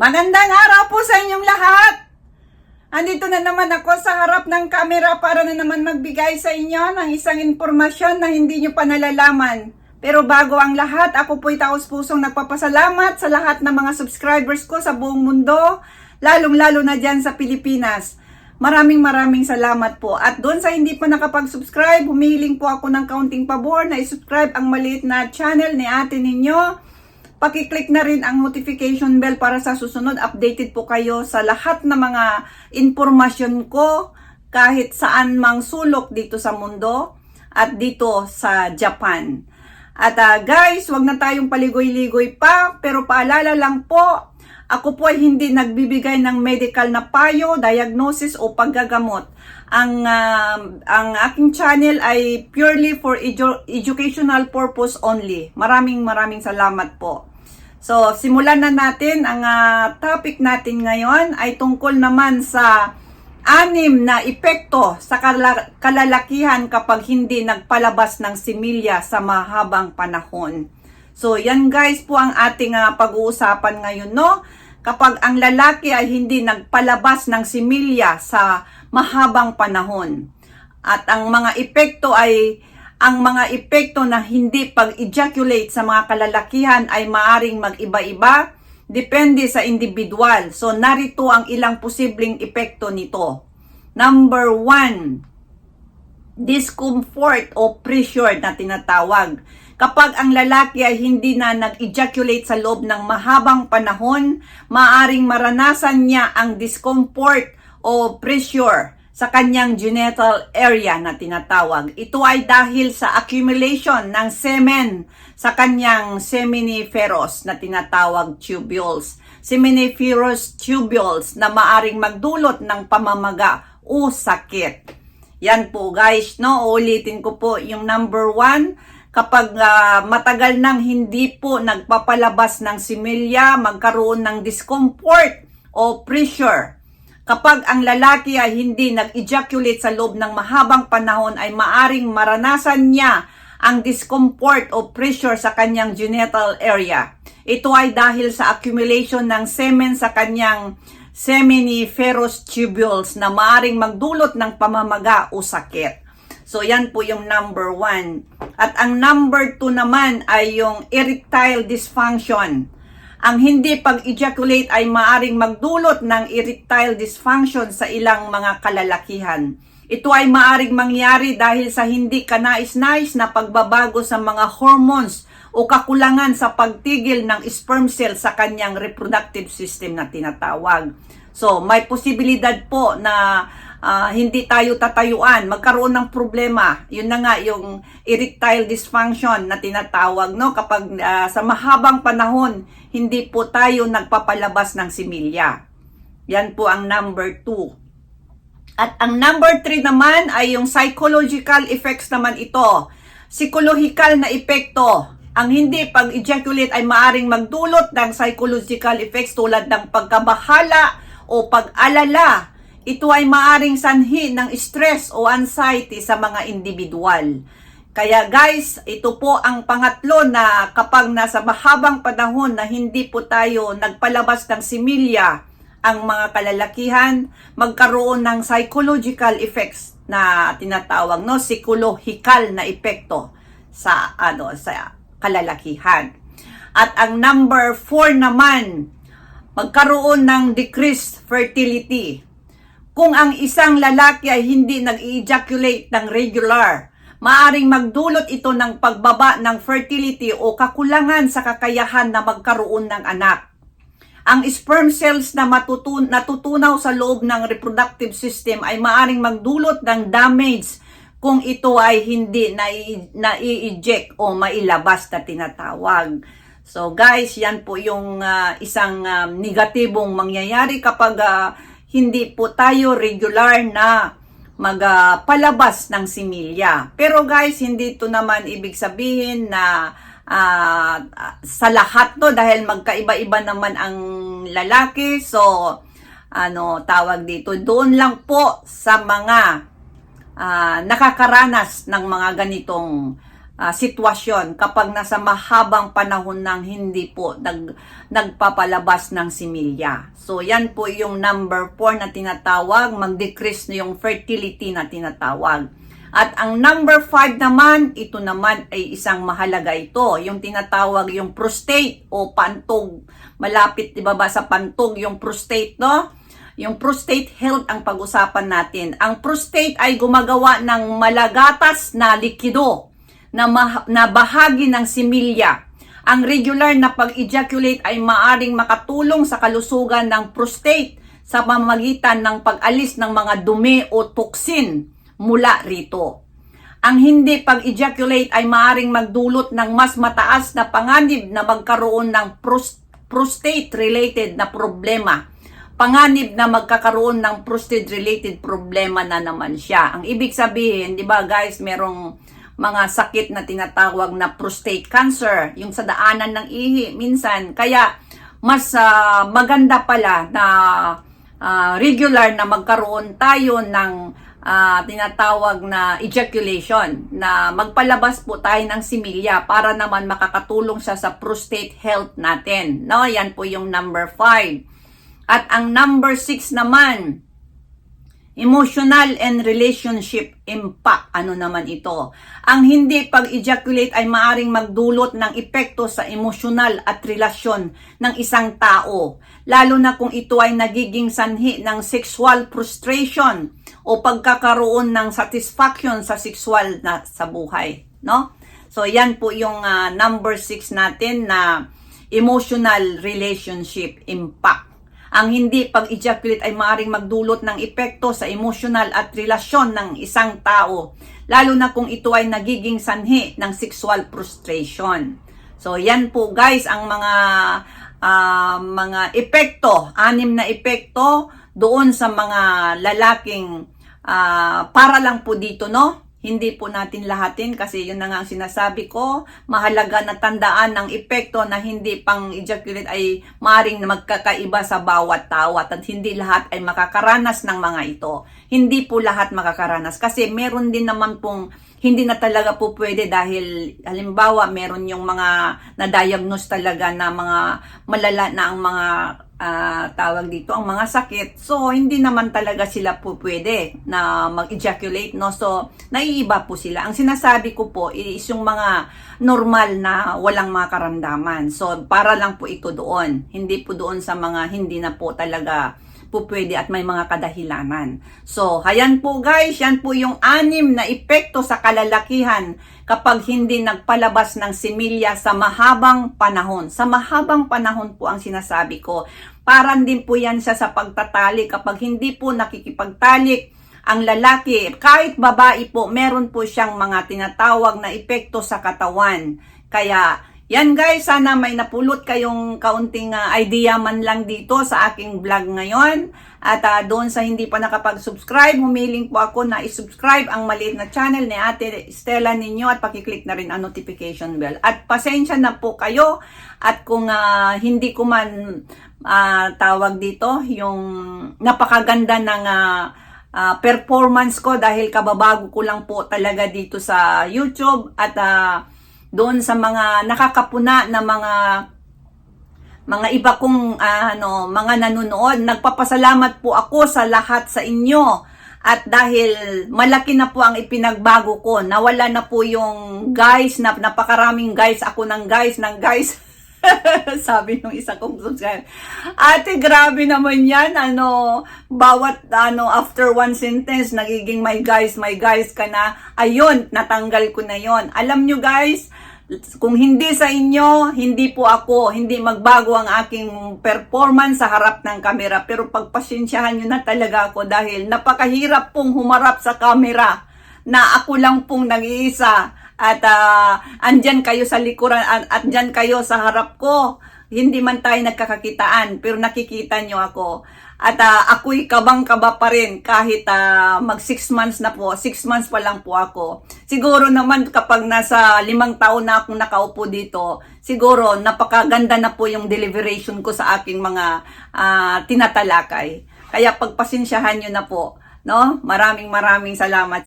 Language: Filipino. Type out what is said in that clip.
Magandang araw po sa inyong lahat! Andito na naman ako sa harap ng kamera para na naman magbigay sa inyo ng isang impormasyon na hindi nyo pa nalalaman. Pero bago ang lahat, ako po'y taos pusong nagpapasalamat sa lahat ng mga subscribers ko sa buong mundo, lalong-lalo na dyan sa Pilipinas. Maraming maraming salamat po. At doon sa hindi pa nakapag-subscribe, humihiling po ako ng kaunting pabor na isubscribe ang maliit na channel ni ate ninyo. Pakiclick na rin ang notification bell para sa susunod updated po kayo sa lahat ng mga informasyon ko kahit saan mang sulok dito sa mundo at dito sa Japan. At ah, guys, wag na tayong paligoy-ligoy pa pero paalala lang po, ako po ay hindi nagbibigay ng medical na payo, diagnosis o paggagamot. Ang ah, ang aking channel ay purely for edu- educational purpose only. Maraming maraming salamat po. So, simulan na natin. Ang ah, topic natin ngayon ay tungkol naman sa anim na epekto sa kala- kalalakihan kapag hindi nagpalabas ng similya sa mahabang panahon. So, yan guys po ang ating ah, pag-uusapan ngayon, no? Kapag ang lalaki ay hindi nagpalabas ng similya sa mahabang panahon. At ang mga epekto ay ang mga epekto na hindi pag-ejaculate sa mga kalalakihan ay maaring mag-iba-iba depende sa individual. So narito ang ilang posibleng epekto nito. Number one, discomfort o pressure na tinatawag. Kapag ang lalaki ay hindi na nag-ejaculate sa loob ng mahabang panahon, maaring maranasan niya ang discomfort o pressure sa kanyang genital area na tinatawag. Ito ay dahil sa accumulation ng semen sa kanyang seminiferous na tinatawag tubules. Seminiferous tubules na maaring magdulot ng pamamaga o sakit. Yan po guys, no? Ulitin ko po yung number one. Kapag ah, matagal nang hindi po nagpapalabas ng similya, magkaroon ng discomfort o pressure. Kapag ang lalaki ay hindi nag-ejaculate sa loob ng mahabang panahon ay maaring maranasan niya ang discomfort o pressure sa kanyang genital area. Ito ay dahil sa accumulation ng semen sa kanyang seminiferous tubules na maaring magdulot ng pamamaga o sakit. So, yan po yung number one. At ang number two naman ay yung erectile dysfunction. Ang hindi pag-ejaculate ay maaring magdulot ng erectile dysfunction sa ilang mga kalalakihan. Ito ay maaring mangyari dahil sa hindi kanais-nais na pagbabago sa mga hormones o kakulangan sa pagtigil ng sperm cell sa kanyang reproductive system na tinatawag. So, may posibilidad po na ah, hindi tayo tatayuan, magkaroon ng problema. Yun na nga yung erectile dysfunction na tinatawag, no? Kapag ah, sa mahabang panahon, hindi po tayo nagpapalabas ng similya. Yan po ang number two. At ang number three naman ay yung psychological effects naman ito. Psychological na epekto. Ang hindi pag-ejaculate ay maaring magdulot ng psychological effects tulad ng pagkabahala o pag-alala. Ito ay maaring sanhi ng stress o anxiety sa mga individual. Kaya guys, ito po ang pangatlo na kapag nasa mahabang panahon na hindi po tayo nagpalabas ng similya, ang mga kalalakihan magkaroon ng psychological effects na tinatawag no psychological na epekto sa ano sa kalalakihan. At ang number 4 naman magkaroon ng decreased fertility. Kung ang isang lalaki ay hindi nag-ejaculate ng regular, maaring magdulot ito ng pagbaba ng fertility o kakulangan sa kakayahan na magkaroon ng anak ang sperm cells na matutun natutunaw sa loob ng reproductive system ay maaring magdulot ng damage kung ito ay hindi nai-eject o mailabas na tinatawag. So guys, yan po yung ah, isang um, negatibong mangyayari kapag ah, hindi po tayo regular na magpalabas ng similya. Pero guys, hindi ito naman ibig sabihin na ah, sa lahat to dahil magkaiba-iba naman ang lalaki. So, ano tawag dito, doon lang po sa mga ah, nakakaranas ng mga ganitong ah, sitwasyon kapag nasa mahabang panahon nang hindi po nag, nagpapalabas ng similya. So, yan po yung number 4 na tinatawag, mag-decrease na yung fertility na tinatawag. At ang number 5 naman, ito naman ay isang mahalaga ito, yung tinatawag yung prostate o pantog. Malapit, di ba ba, sa pantog yung prostate, no? Yung prostate health ang pag-usapan natin. Ang prostate ay gumagawa ng malagatas na likido na, na bahagi ng similya. Ang regular na pag-ejaculate ay maaring makatulong sa kalusugan ng prostate sa pamamagitan ng pag-alis ng mga dumi o toxin mula rito. Ang hindi pag-ejaculate ay maaring magdulot ng mas mataas na panganib na magkaroon ng pros- prostate-related na problema. Panganib na magkakaroon ng prostate-related problema na naman siya. Ang ibig sabihin, di ba guys, merong mga sakit na tinatawag na prostate cancer, yung sa daanan ng ihi minsan. Kaya mas ah, maganda pala na ah, regular na magkaroon tayo ng ah, tinatawag na ejaculation na magpalabas po tayo ng similya para naman makakatulong siya sa prostate health natin. No, yan po yung number 5. At ang number 6 naman, Emotional and relationship impact. Ano naman ito? Ang hindi pag-ejaculate ay maaring magdulot ng epekto sa emosyonal at relasyon ng isang tao. Lalo na kung ito ay nagiging sanhi ng sexual frustration o pagkakaroon ng satisfaction sa sexual na sa buhay. No? So, yan po yung ah, number 6 natin na emotional relationship impact. Ang hindi pag-ejaculate ay maaaring magdulot ng epekto sa emosyonal at relasyon ng isang tao, lalo na kung ito ay nagiging sanhi ng sexual frustration. So, yan po guys ang mga ah, mga epekto, anim na epekto doon sa mga lalaking ah, para lang po dito, no? Hindi po natin lahatin kasi yun na nga ang sinasabi ko. Mahalaga na tandaan ng epekto na hindi pang ejaculate ay maring magkakaiba sa bawat tao at hindi lahat ay makakaranas ng mga ito. Hindi po lahat makakaranas kasi meron din naman pong hindi na talaga po pwede dahil halimbawa meron yung mga na-diagnose talaga na mga malala na ang mga ah, tawag dito ang mga sakit. So, hindi naman talaga sila po pwede na mag-ejaculate, no? So, naiiba po sila. Ang sinasabi ko po is yung mga normal na walang mga karamdaman. So, para lang po ito doon. Hindi po doon sa mga hindi na po talaga po pwede at may mga kadahilanan. So, hayan po guys, yan po yung anim na epekto sa kalalakihan kapag hindi nagpalabas ng similya sa mahabang panahon. Sa mahabang panahon po ang sinasabi ko. Parang din po yan siya sa pagtatali kapag hindi po nakikipagtalik ang lalaki, kahit babae po, meron po siyang mga tinatawag na epekto sa katawan. Kaya, yan guys, sana may napulot kayong kaunting ah, idea man lang dito sa aking vlog ngayon. At ah, doon sa hindi pa nakapag-subscribe, humiling po ako na i-subscribe ang maliit na channel ni Ate Stella ninyo at pakiclick na rin ang notification bell. At pasensya na po kayo at kung ah, hindi ko man ah, tawag dito, yung napakaganda ng ah, ah, performance ko dahil kababago ko lang po talaga dito sa YouTube at ah, doon sa mga nakakapuna na mga mga iba kong ah, ano, mga nanonood. Nagpapasalamat po ako sa lahat sa inyo. At dahil malaki na po ang ipinagbago ko, nawala na po yung guys, na, napakaraming guys, ako ng guys, ng guys. Sabi nung isa kong subscriber. Ate, grabe naman yan. Ano, bawat, ano, after one sentence, nagiging my guys, my guys ka na. Ayun, natanggal ko na yon. Alam nyo guys, kung hindi sa inyo, hindi po ako, hindi magbago ang aking performance sa harap ng kamera. Pero pagpasensyahan nyo na talaga ako dahil napakahirap pong humarap sa kamera na ako lang pong nag-iisa at ah, andyan kayo sa likuran at andyan kayo sa harap ko. Hindi man tayo nagkakakitaan pero nakikita nyo ako. At ah, ako'y kabang-kaba pa rin kahit ah, mag 6 months na po. 6 months pa lang po ako. Siguro naman kapag nasa limang taon na akong nakaupo dito, siguro napakaganda na po yung deliberation ko sa aking mga ah, tinatalakay. Kaya pagpasensyahan nyo na po. No? Maraming maraming salamat.